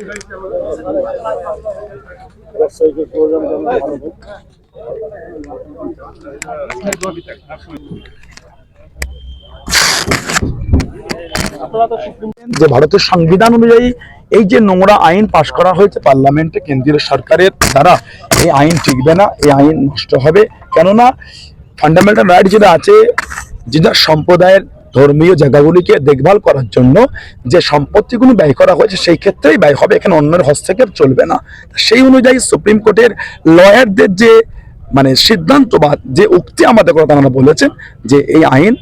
যে ভারতের সংবিধান অনুযায়ী এই যে নোংরা আইন পাশ করা হয়েছে, পার্লামেন্টে কেন্দ্রীয় সরকারের দ্বারা এই আইন টিকবে না, এই আইন নষ্ট হবে। কেননা ফান্ডামেন্টাল রাইট যেটা আছে, যেটা সম্প্রদায়ের ধর্মীয় জায়গাগুলিকে দেখভাল করার জন্য যে সম্পত্তিগুলো ব্যয় করা হয়েছে, সেই ক্ষেত্রেই ব্যয় হবে। এখানে অন্যের হস্তক্ষেপ চলবে না। সেই অনুযায়ী সুপ্রিম কোর্টের লয়ারদের যে মানে সিদ্ধান্ত বা যে উক্তি আমাদের কথা তারা বলেছেন যে এই আইন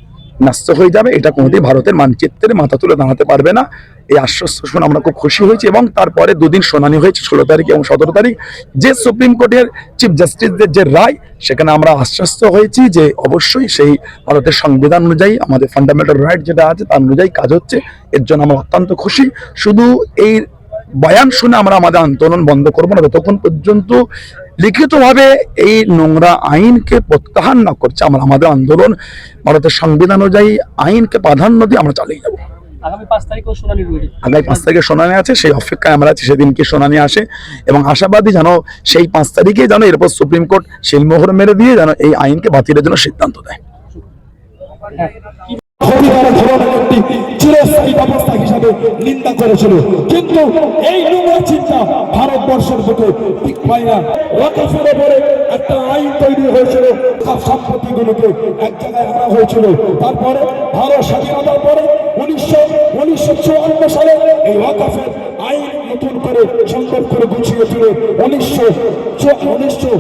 ন্যস্ত হয়ে যাবে, এটা কোনোদিন ভারতের মানচিত্রের মাথা তুলে দাঁড়াতে পারবে না। এই আশ্বস্ত শুনে আমরা খুব খুশি হয়েছি এবং তারপরে দুদিন শুনানি হয়েছে, ষোলো তারিখ এবং সতেরো তারিখ। যে সুপ্রিম কোর্টের চিফ জাস্টিসদের যে রায়, সেখানে আমরা আশ্বস্ত হয়েছি যে অবশ্যই সেই ভারতের সংবিধান অনুযায়ী, আমাদের ফান্ডামেন্টাল রাইট যেটা আছে তার অনুযায়ী কাজ হচ্ছে। এর জন্য আমরা অত্যন্ত খুশি। শুধু এই বয়ান শুনে আমরা আমাদের আন্দোলন বন্ধ করব না ততক্ষণ পর্যন্ত লিখিতভাবে এই নোংরা আইনকে প্রত্যাহার না করছে আমরা আমাদের আন্দোলন ভারতের সংবিধান অনুযায়ী আইনকে প্রাধান্য দিয়ে আমরা চালিয়ে যাব। আগামী পাঁচ তারিখেও শুনানি রয়েছে আগামী পাঁচ তারিখে শুনানি আছে সেই অপেক্ষায় আমরা আছি সেদিন কি শুনানি আসে। এবং আশাবাদী যেন সেই পাঁচ তারিখে যেন এরপর সুপ্রিম কোর্ট শিলমোহর মেরে দিয়ে যেন এই আইনকে বাতিলের জন্য সিদ্ধান্ত দেয়। চিরস্থায়ী ব্যবস্থা হিসাবে নিন্দা করেছিল। কিন্তু এই নোংরা চিন্তা বুকে ঠিক পায় না ওয়াকফের উপরে একটা আইন তৈরি হয়েছিল। সব সম্পত্তিগুলোকে এক জায়গায় আনা হয়েছিল। তারপরে ভারত স্বাধীনতার পরে উনিশশো উনিশশো চুয়ান্ন সালে এই ওয়াকফের আইন নতুন করে সুন্দর করে গুছিয়ে উনিশশো উনিশশো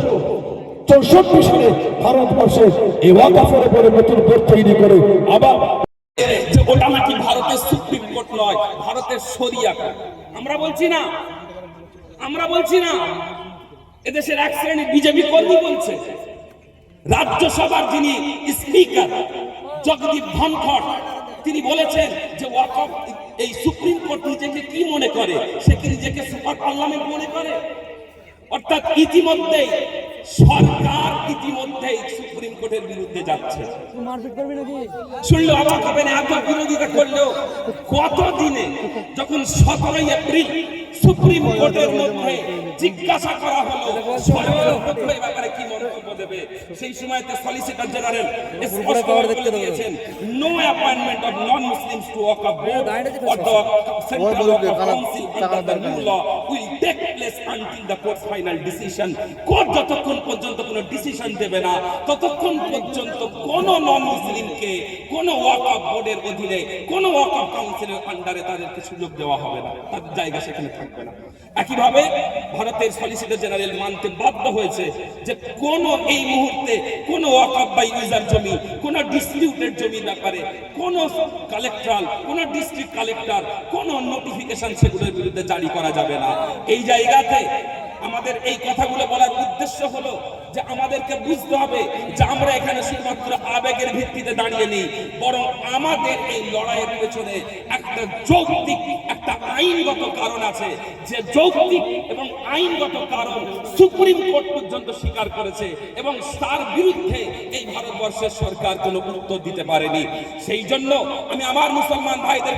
চৌষট্টি সালে ভারতবর্ষে এই ওয়াকাফের উপরে নতুন বোর্ড তৈরি করে আবার যে ওটা নাকি ভারতের সুপ্রিম কোর্ট নয়, ভারতের কোর্ট। আমরা বলছি না আমরা বলছি না, এদেশের এক শ্রেণি বিজেপি কর্মী বলছে, রাজ্যসভার যিনি স্পিকার জগদীপ ধনখড়, তিনি বলেছেন যে ওয়াকফ এই সুপ্রিম কোর্ট নিজেকে কি মনে করে? সে কি নিজেকে সুপার পার্লামেন্ট মনে করে? অর্থাৎ ইতিমধ্যেই সরকার ইতিমধ্যেই সুপ্রিম কোর্টের বিরুদ্ধে যাচ্ছে। শুনলে অবাক হবেন, এত বিরোধিতা করলেও কত দিনে যখন সতেরোই এপ্রিল সুপ্রিম কোর্টের মধ্যে জিজ্ঞাসা করা হলো। সরকার এই ব্যাপারে কি মন্তব্য দেবে? সেই সময়তে সলিসিটর জেনারেল স্পষ্ট বলে দিয়েছেন no appointment of non Muslims to Waqf board or the central Waqf council under the new law will take place until the court final decision court যতক্ষণ পর্যন্ত কোনো ডিসিশন দেবে না ততক্ষণ পর্যন্ত কোন নন মুসলিমকে কোন ওয়াক বোর্ডের অধীনে, কোন ওয়াক কাউন্সিলের আন্ডারে তাদেরকে সুযোগ দেওয়া হবে না। তাদের জায়গা সেখানে থাকবে না। একইভাবে ভারতের সলিসিটর জেনারেল মানতে বাধ্য হয়েছে যে কোন এই মুহূর্তে কোন ওয়াকআপ বা ইউজার জমি, কোন ডিসপিউটেড জমির ব্যাপারে কোন কালেক্টরাল, কোন ডিস্ট্রিক্ট কালেক্টর, কোন নোটিফিকেশন সেগুলোর বিরুদ্ধে জারি করা যাবে না। এই জায়গাতে আমাদের এই কথাগুলো বলার উদ্দেশ্য হলো যে আমাদেরকে বুঝতে হবে যে আমরা এখানে শুধুমাত্র আবেগের ভিত্তিতে দাঁড়িয়ে নেই। বরং আমাদের এই লড়াইয়ের পেছনে একটা যৌক্তিক, একটা আইনগত কারণ আছে। যে যৌক্তিক এবং আইনগত কারণ সুপ্রিম কোর্ট পর্যন্ত স্বীকার করেছে এবং তার বিরুদ্ধে এই ভারতবর্ষের সরকার কোনো উত্তর দিতে পারেনি। সেই জন্য আমি আমার মুসলমান ভাইদের